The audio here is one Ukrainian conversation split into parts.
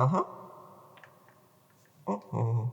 Ага. Ого.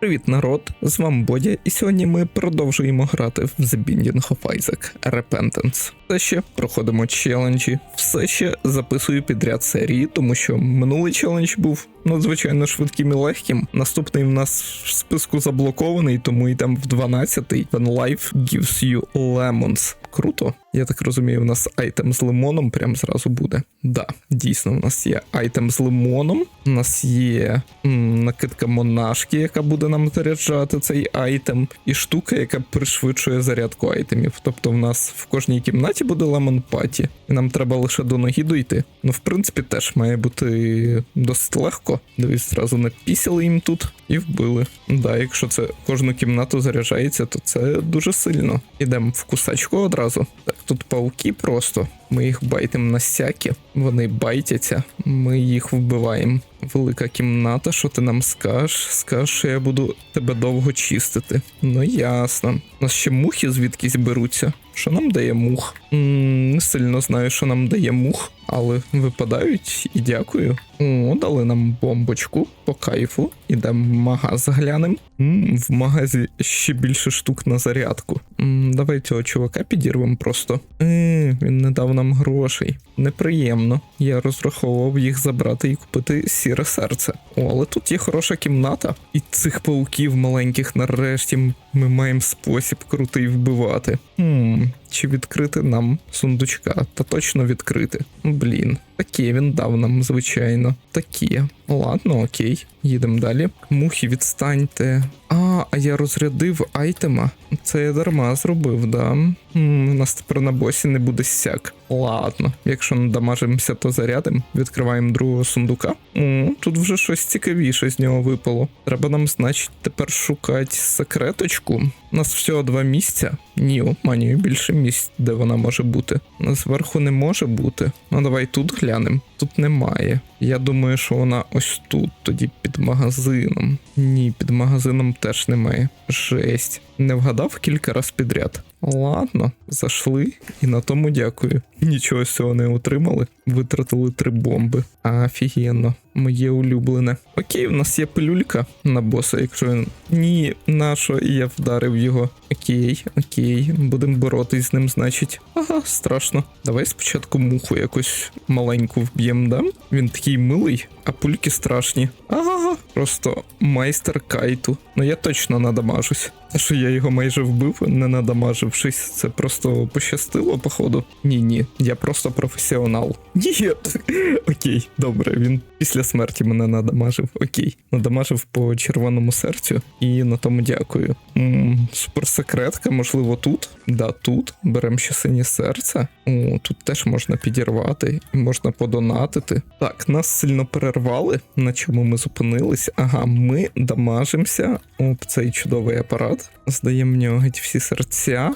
Привіт, народ! З вами Бодя, і сьогодні ми продовжуємо грати в The Binding of Isaac Repentance. Все ще проходимо челенджі, все ще записую підряд серії, тому що минулий челендж був надзвичайно швидким і легким. Наступний в нас в списку заблокований, тому йдемо в 12-й. When life gives you lemons. Круто. Я так розумію, у нас айтем з лимоном прям зразу буде. Да, дійсно, у нас є айтем з лимоном. У нас є м, накидка монашки, яка буде нам заряджати цей айтем, і штука, яка пришвидшує зарядку айтемів. Тобто в нас в кожній кімнаті буде лемон паті, і нам треба лише до ноги дойти. Ну, в принципі, теж має бути досить легко. Дивись, зразу напісяли їм тут і вбили. Да, якщо це кожну кімнату заряджається, то це дуже сильно. Ідемо в кусачку одразу. Так, тут пауки просто. Ми їх байтимо на сякі, вони байтяться, ми їх вбиваємо. Велика кімната, що ти нам скажеш? Скажеш, що я буду тебе довго чистити. Ну ясно. У нас ще мухи звідкись беруться. Що нам дає мух? м не сильно знаю, що нам дає мух, але випадають і дякую. О, дали нам бомбочку по кайфу. Ідемо в магаз глянемо. М, В магазі ще більше штук на зарядку. М, Давай цього чувака підірвемо просто. Е, він не дав нам грошей. Неприємно. Я розраховував їх забрати і купити сіре серце. О, але тут є хороша кімната. І цих пауків маленьких нарешті ми маємо спосіб крутий вбивати. Хм, чи відкрити нам сундучка? Та точно відкрити. Блін, такі він дав нам, звичайно. Такі. Ладно, окей, їдемо далі. Мухи, відстаньте. А, а я розрядив айтема. Це я дарма зробив, да. У нас тепер на босі не буде сяк. Ладно, якщо надамажимося, то зарядимо. Відкриваємо другого сундука. О, тут вже щось цікавіше з нього випало. Треба нам, значить, тепер шукати секреточку. У нас всього два місця. Ні, обманюю більше місць, де вона може бути. Зверху не може бути. Ну давай тут глянемо. Тут немає. Я думаю, що вона ось тут, тоді під магазином. Ні, під магазином теж немає. Жесть. Не вгадав кілька раз підряд. Ладно, зайшли і на тому дякую. Нічого з цього не отримали. Витратили три бомби. Офігенно, моє улюблене. Окей, в нас є пилюлька на боса, якщо він. Ні, на що я вдарив його. Окей, окей, будемо боротись з ним, значить. Ага, страшно. Давай спочатку муху якось маленьку вб'ємо, да? Він такий милий, а пульки страшні. Ага, просто майстер кайту. Ну я точно надамажусь. Що я його майже вбив, не надамажившись, це просто пощастило, походу. Ні, ні, я просто професіонал. Ні, окей, добре, він після смерті мене надамажив. Окей, надамажив по червоному серцю, і на тому дякую. м суперсекретка, можливо, тут. Да, тут. Беремо ще синє серце. О, тут теж можна підірвати можна подонатити. Так, нас сильно перервали, на чому ми зупинились. Ага, ми дамажимося об цей чудовий апарат. Здаємо в нього геть всі серця.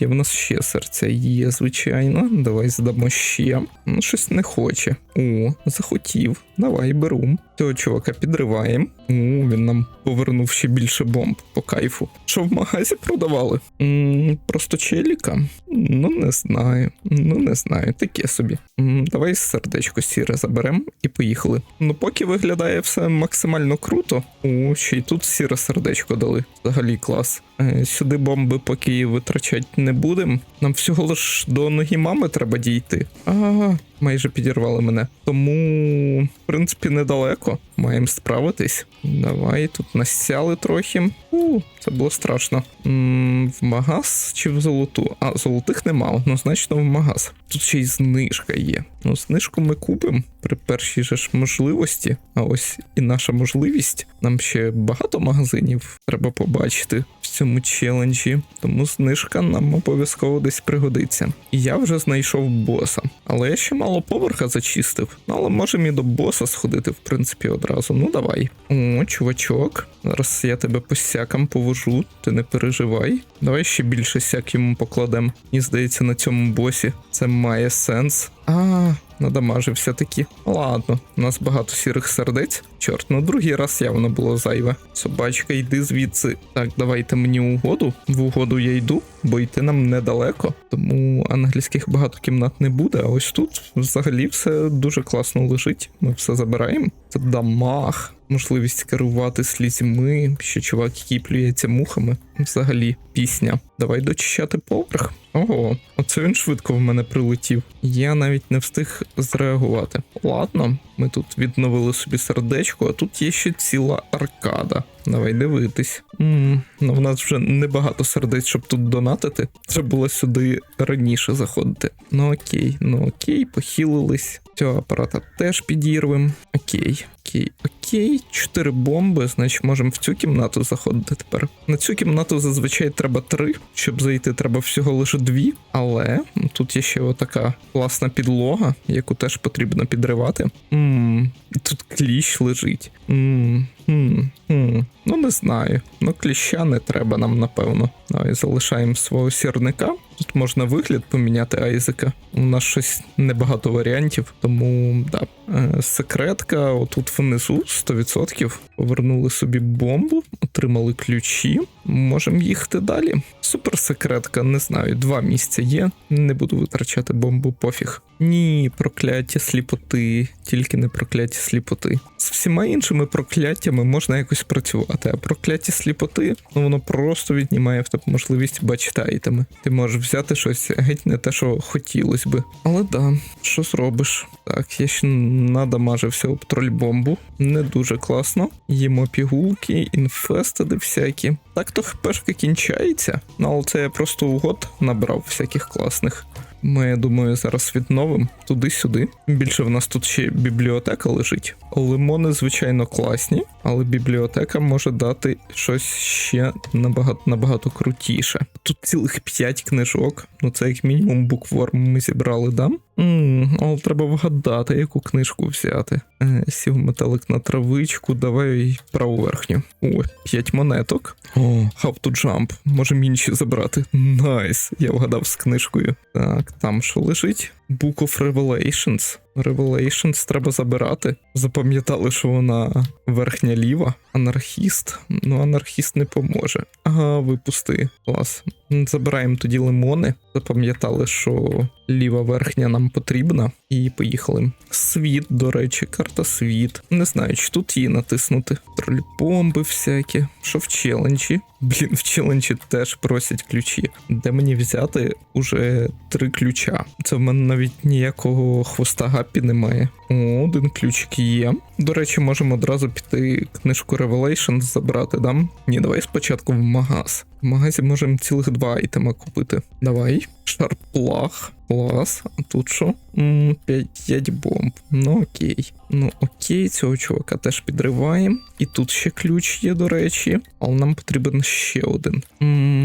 Є в нас ще серця, є, звичайно. Давай здамо ще. Ну, щось не хоче. О, захотів. Давай беру. Цього чувака підриваємо. О, він нам повернув ще більше бомб по кайфу. Що в магазі продавали? м просто челіка? Ну, не знаю. Ну, не знаю, таке собі. М, Давай сердечко сіре заберемо і поїхали. Ну, поки виглядає все максимально круто. О, ще й тут сіре сердечко дали. Взагалі клас. Е, Сюди бомби поки витрачати не будемо. Нам всього лиш до ноги мами треба дійти. Ага, майже підірвали мене. Тому, в принципі, недалеко. Маємо справитись. Давай тут насяли трохи. У, це було страшно. м в магаз чи в золоту? А, золотих нема, однозначно в магаз. Тут ще й знижка є. Ну, знижку ми купимо при першій же ж можливості. А ось і наша можливість. Нам ще багато магазинів треба побачити цьому челенджі. Тому знижка нам обов'язково десь пригодиться. І я вже знайшов боса. Але я ще мало поверха зачистив. Ну, але можемо і до боса сходити, в принципі, одразу. Ну давай. О, чувачок. Зараз я тебе по сякам повожу, ти не переживай. Давай ще більше сяк йому покладемо. Мені здається, на цьому босі це має сенс. А, надамажився таки. Ладно, у нас багато сірих сердець. Чорт, ну другий раз явно було зайве. Собачка, йди звідси. Так, давайте мені угоду. В угоду я йду, бо йти нам недалеко. Тому англійських багато кімнат не буде. А ось тут взагалі все дуже класно лежить. Ми все забираємо. Це дамаг. Можливість керувати слізьми, ще чувак, який плюється мухами. Взагалі, пісня. Давай дочищати поверх. Ого, оце він швидко в мене прилетів. Я навіть не встиг зреагувати. Ладно, ми тут відновили собі сердечко, а тут є ще ціла аркада. Давай дивитись. м ну в нас вже небагато сердець, щоб тут донатити. Треба було сюди раніше заходити. Ну окей, ну окей, похилились. Цього апарата теж підірвем. Окей, окей, окей. Чотири бомби, значить можемо в цю кімнату заходити тепер. На цю кімнату зазвичай треба три, щоб зайти, треба всього лише дві. Але тут є ще отака класна підлога, яку теж потрібно підривати. Ммм, тут кліщ лежить. Ммм, хм, хм. Ну не знаю. Ну кліща не треба нам, напевно. Давай залишаємо свого сірника. Тут можна вигляд поміняти Айзека. У нас щось небагато варіантів, тому да. Е, секретка, отут внизу 100%. Повернули собі бомбу, отримали ключі. Можемо їхати далі. Суперсекретка, не знаю, два місця є. Не буду витрачати бомбу, пофіг. Ні, прокляття сліпоти, тільки не прокляття сліпоти. З всіма іншими прокляттями можна якось працювати, а прокляття сліпоти, ну воно просто віднімає в тебе можливість бачити айтеми. Ти можеш взяти щось геть не те, що хотілося би. Але да, що зробиш? Так, я ще надамажився об троль-бомбу. Не дуже класно. Їмо пігулки, інфестеди всякі. Так то хпшка кінчається, ну але це я просто угод набрав всяких класних. Ми, я думаю, зараз відновимо туди-сюди. Більше в нас тут ще бібліотека лежить. Лимони, звичайно, класні, але бібліотека може дати щось ще набагато набагато крутіше. Тут цілих 5 книжок. Ну це як мінімум букворм ми зібрали, да? Ммм, але треба вгадати, яку книжку взяти. Е, сів металик на травичку, давай праву верхню. О, п'ять монеток. О, How to jump. Можемо інші забрати. Найс, я вгадав з книжкою. Так, там що лежить? Book of Revelations. Revelations треба забирати. Запам'ятали, що вона верхня ліва. Анархіст. Ну, анархіст не поможе. Ага, випусти. Клас. Забираємо тоді лимони. Запам'ятали, що ліва верхня нам потрібна. І поїхали. Світ, до речі, карта світ. Не знаю, чи тут її натиснути. Трольбомби всякі. Що в челенджі? Блін, в челенджі теж просять ключі. Де мені взяти уже три ключа? Це в мене навіть ніякого хвоста гапі немає. О, один ключик є. До речі, можемо одразу піти книжку Revelations забрати, да? Ні, давай спочатку в магаз. В магазі можемо цілих два айтема купити. Давай. Шарплаг. Клас. А тут що? 5 бомб. Ну окей. Ну окей, цього чувака теж підриваємо. І тут ще ключ є, до речі. Але нам потрібен ще один. М-м,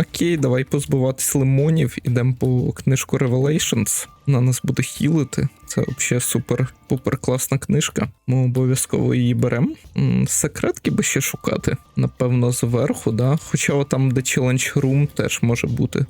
окей, давай позбуватись лимонів. Ідемо по книжку Revelations. Вона нас буде хілити. Це взагалі супер пупер класна книжка. Ми обов'язково її беремо. Секретки би ще шукати. Напевно, зверху, да. Хоча там, де Challenge Room, теж може бути.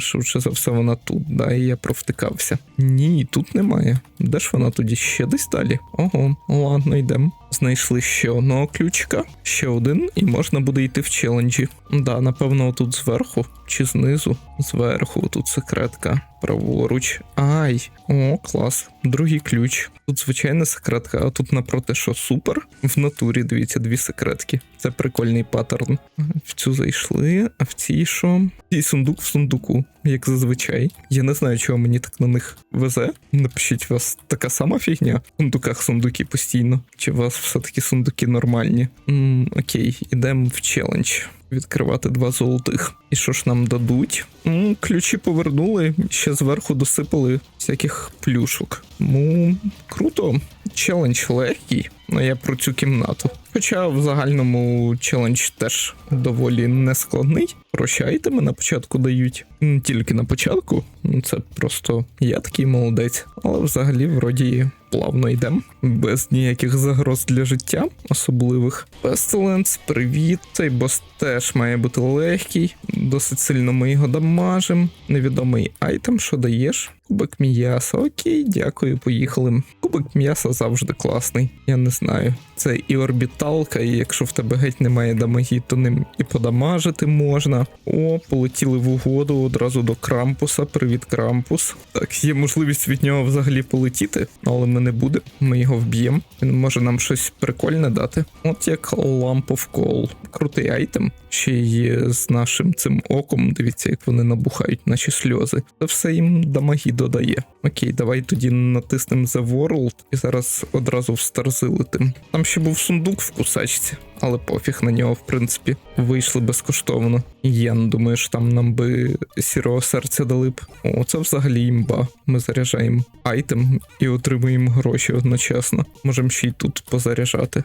Швидше за все, вона тут, да, і я провтикався. Ні, тут немає. Де ж вона тоді ще десь далі? Ого, ладно, йдемо. Знайшли ще одного ключика, ще один, і можна буде йти в челенджі. Да, напевно, тут зверху чи знизу. Зверху, тут секретка. Праворуч. Ай, о, клас. Другий ключ. Тут звичайна секретка, а тут напроти, що супер. В натурі, дивіться, дві секретки. Це прикольний паттерн. В цю зайшли, а в цій що? І сундук в сундуку, як зазвичай. Я не знаю, чого мені так на них везе. Напишіть, у вас така сама фігня. В сундуках сундуки постійно. Чи у вас все-таки сундуки нормальні? М, окей, ідемо в челендж. Відкривати два золотих. І що ж нам дадуть? М, ключі повернули, ще зверху досипали всяких плюшок. Ну, круто. Челендж легкий, але я про цю кімнату. Хоча в загальному челендж теж доволі нескладний. Прощайте мене на початку дають. Не тільки на початку, ну це просто я такий молодець. Але взагалі, вроді, плавно йдемо, без ніяких загроз для життя особливих. Pestilence, привіт. Цей бос теж має бути легкий. Досить сильно ми його дамажимо. Невідомий айтем, що даєш? Кубик м'яса. Окей, дякую, поїхали. Кубик м'яса завжди класний. Я не знаю. Це і орбіталка, і якщо в тебе геть немає дамагі, то ним і подамажити можна. О, полетіли в угоду одразу до Крампуса. Привіт, Крампус. Так, є можливість від нього взагалі полетіти, але ми не будемо. Ми його вб'ємо. Він може нам щось прикольне дати. От як Lamp of Call. Крутий айтем. Ще є з нашим цим оком. Дивіться, як вони набухають наші сльози. Це все їм дамагі додає. Окей, давай тоді натиснемо The World і зараз одразу в Старзи летим. Там ще був сундук в кусачці, але пофіг на нього, в принципі, вийшли безкоштовно. Я не думаю, що там нам би сірого серця дали б. О, це взагалі імба. Ми заряджаємо айтем і отримуємо гроші одночасно. Можемо ще й тут позаряджати.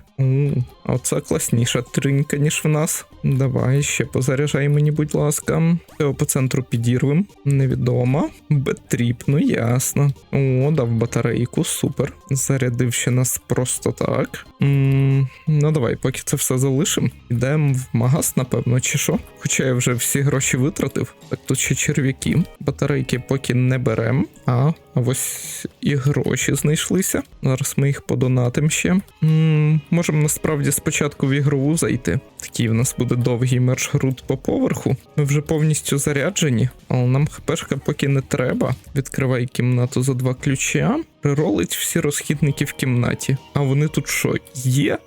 А це класніша тринька, ніж в нас. Давай ще позаряджай мені, будь ласка. Його по центру підірвем. Невідомо. Бетріп, ну ясно. О, дав батарейку, супер. Зарядив ще нас просто так. м ну давай, поки це все залишимо. Йдемо в магаз, напевно, чи що. Хоча я вже всі гроші витратив. Так тут ще черв'яки. Батарейки поки не беремо. А, ось і гроші знайшлися. Зараз ми їх подонатим ще. м можемо насправді спочатку в ігрову зайти. Такий в нас буде довгий маршрут по поверху. Ми вже повністю заряджені, але нам хпшка поки не треба. Відкривай кімнату за два ключа. Приролить всі розхідники в кімнаті. А вони тут що? Є?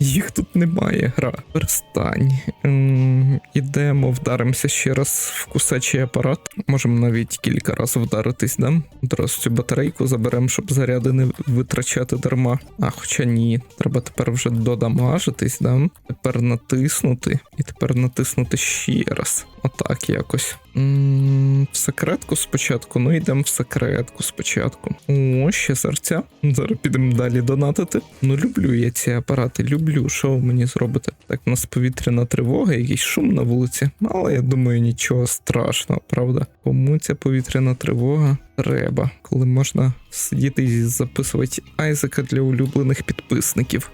Їх тут немає. Гра. Перестань. Ем, ідемо, вдаримося ще раз в кусачий апарат. Можемо навіть кілька разів вдаритись, да? Одразу цю батарейку заберемо, щоб заряди не витрачати дарма. А, хоча ні, треба тепер вже додамажитись, да? Тепер натиснути. І тепер натиснути ще раз. Отак якось. В секретку спочатку. Ну йдемо в секретку спочатку. О, ще серця. Зараз підемо далі донатити. Ну, люблю я ці апарати, люблю. Що ви мені зробите? Так, у нас повітряна тривога, якийсь шум на вулиці. Але я думаю, нічого страшного, правда? Кому ця повітряна тривога треба, коли можна сидіти і записувати Айзека для улюблених підписників.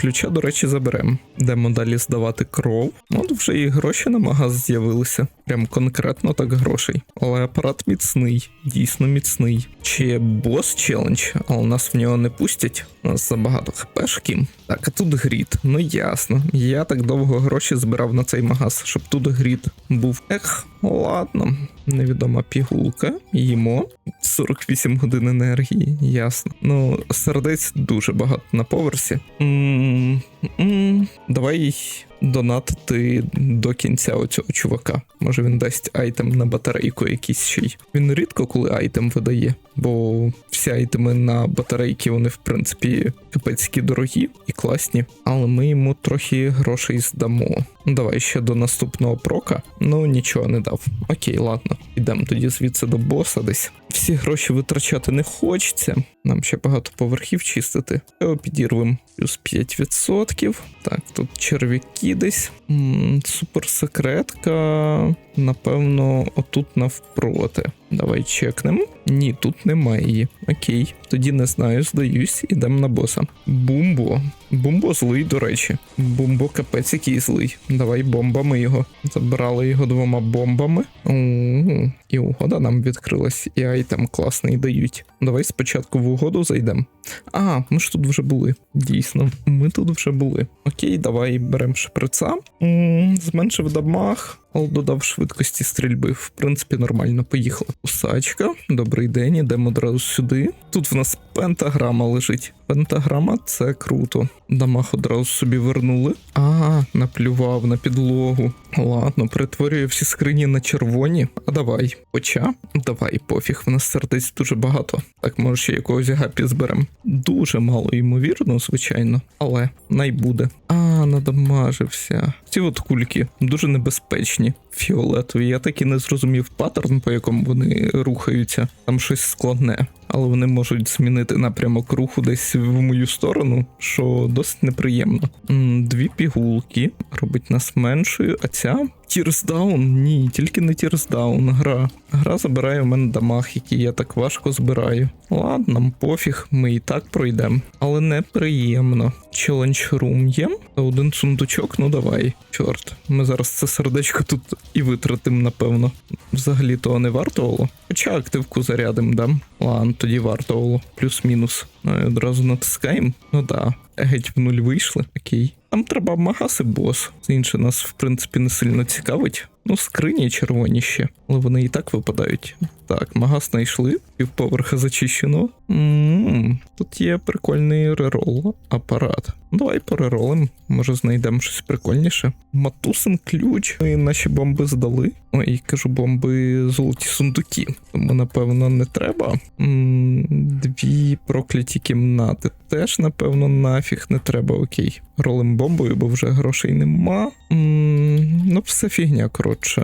Ключа, до речі, заберемо. Йдемо далі здавати кров. От вже і гроші на магаз з'явилися. Прям конкретно так грошей. Але апарат міцний, дійсно міцний. Чи бос челендж, але нас в нього не пустять. У нас забагато хпшки. Так, а тут грід. Ну ясно. Я так довго гроші збирав на цей магаз, щоб тут грід був. Ех, ладно. Невідома пігулка. Їмо. 48 годин енергії, ясно. Ну, сердець дуже багато на поверсі. М-м-м. Давай донатити до кінця оцього чувака. Може він дасть айтем на батарейку якийсь ще й. Він рідко коли айтем видає, бо всі айтеми на батарейки, вони, в принципі, капецькі дорогі і класні. Але ми йому трохи грошей здамо. Давай ще до наступного прока. Ну нічого не дав. Окей, ладно. Йдемо тоді звідси до боса десь. Всі гроші витрачати не хочеться. Нам ще багато поверхів чистити. Його підірвем. Плюс 5%. Так, тут черв'яки десь. М-м, суперсекретка. Напевно, отут навпроти. Давай чекнемо. Ні, тут немає її. Окей. Тоді не знаю, здаюсь, ідемо на боса. Бумбо. Бумбо злий, до речі. Бумбо капець який злий. Давай бомбами його. Забрали його двома бомбами. У-у-у. І угода нам відкрилась, і айтем класний дають. Давай спочатку в угоду зайдемо. А, ми ж тут вже були. Дійсно, ми тут вже були. Окей, давай беремо шприца. М, Зменшив дамаг. Але додав швидкості стрільби. В принципі, нормально поїхала. Усачка, добрий день, ідемо одразу сюди. Тут в нас пентаграма лежить. Пентаграма це круто. Дамаг одразу собі вернули. А, наплював на підлогу. Ладно, перетворює всі скрині на червоні. А давай. Хоча, давай, пофіг, в нас сердець дуже багато. Так, може ще якогось гапі зберем. Дуже мало ймовірно, звичайно, але найбуде. А, надамажився. Ці от кульки дуже небезпечні. Фіолетові. Я так і не зрозумів паттерн, по якому вони рухаються. Там щось складне. але вони можуть змінити напрямок руху десь в мою сторону, що досить неприємно. Дві пігулки робить нас меншою, а ця Down? Ні, тільки не Down. Гра. Гра забирає в мене дамаг, який я так важко збираю. Ладно, нам пофіг, ми і так пройдемо. Але неприємно. Челендж рум є. Один сундучок, ну давай. Чорт, ми зараз це сердечко тут і витратимо, напевно. Взагалі того не вартувало. Хоча активку зарядим, да? Ладно, тоді вартувало. Плюс-мінус. Ну, і одразу натискаємо. Ну да. Геть в нуль вийшли. Окей. Нам треба магаси бос. Інше нас, в принципі, не сильно цікавить. Ну, скрині червоні ще, але вони і так випадають. Так, магаз знайшли, півповерха зачищено. м тут є прикольний рерол апарат. Давай переролим, може знайдемо щось прикольніше. Матусин ключ. Ми наші бомби здали. Ой, кажу, бомби золоті сундуки. Тому, напевно, не треба. м дві прокляті кімнати. Теж, напевно, нафіг не треба, окей. Ролим бомбою, бо вже грошей нема. м ну, все фігня, коротше. czy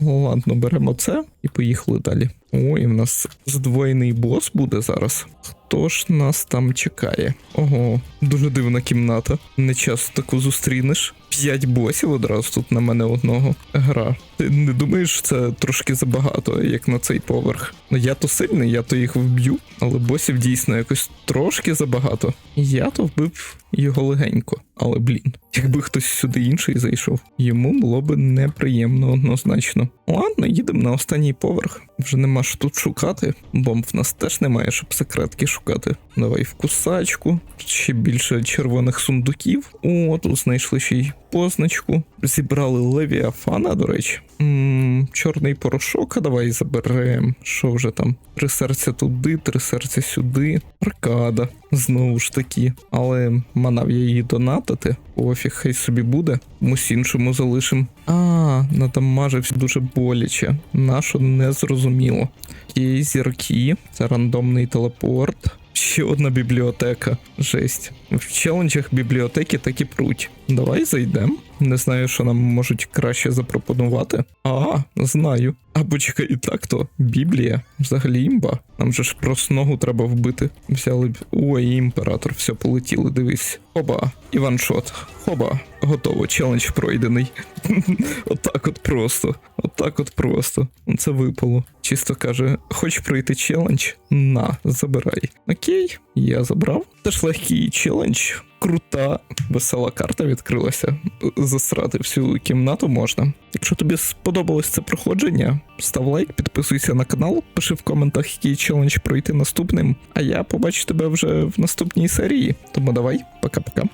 Ладно, беремо це і поїхали далі. Ой, в нас здвоєний бос буде зараз. Хто ж нас там чекає? Ого, дуже дивна кімната. Не часто таку зустрінеш. П'ять босів одразу тут на мене одного. Гра. Ти не думаєш, це трошки забагато, як на цей поверх? Ну я то сильний, я то їх вб'ю, але босів дійсно якось трошки забагато. Я то вбив його легенько. Але блін, якби хтось сюди інший зайшов, йому було б неприємно однозначно. listening. Ладно, їдемо на останній поверх. Вже нема що тут шукати. Бомб в нас теж немає, щоб секретки шукати. Давай в кусачку. Ще більше червоних сундуків. О, тут знайшли ще й позначку. Зібрали Левіафана, до речі. м чорний порошок, а давай заберемо. Що вже там? Три серця туди, три серця сюди. Аркада. Знову ж таки. Але манав я її донатити. Пофіг, хай собі буде. Комусь іншому залишим. А, надамажився дуже боляче. Нащо не зрозуміло. Є зірки, це рандомний телепорт. Ще одна бібліотека. Жесть. В челенджах бібліотеки так і пруть. Давай зайдемо. Не знаю, що нам можуть краще запропонувати. А, знаю. А почекай, і так то Біблія. Взагалі імба. Нам же ж просто ногу треба вбити. Взяли б. Ой, імператор, все полетіли, дивись. Хоба, Іваншот. Хоба, готово, челендж пройдений. Отак от просто. Отак от просто. Це випало. Чисто каже: хоч пройти челендж? На, забирай. Окей, я забрав. Теж легкий челендж. Крута, весела карта відкрилася. Засрати всю кімнату можна. Якщо тобі сподобалось це проходження, став лайк, підписуйся на канал, пиши в коментах, який челендж пройти наступним. А я побачу тебе вже в наступній серії. Тому давай, пока-пока.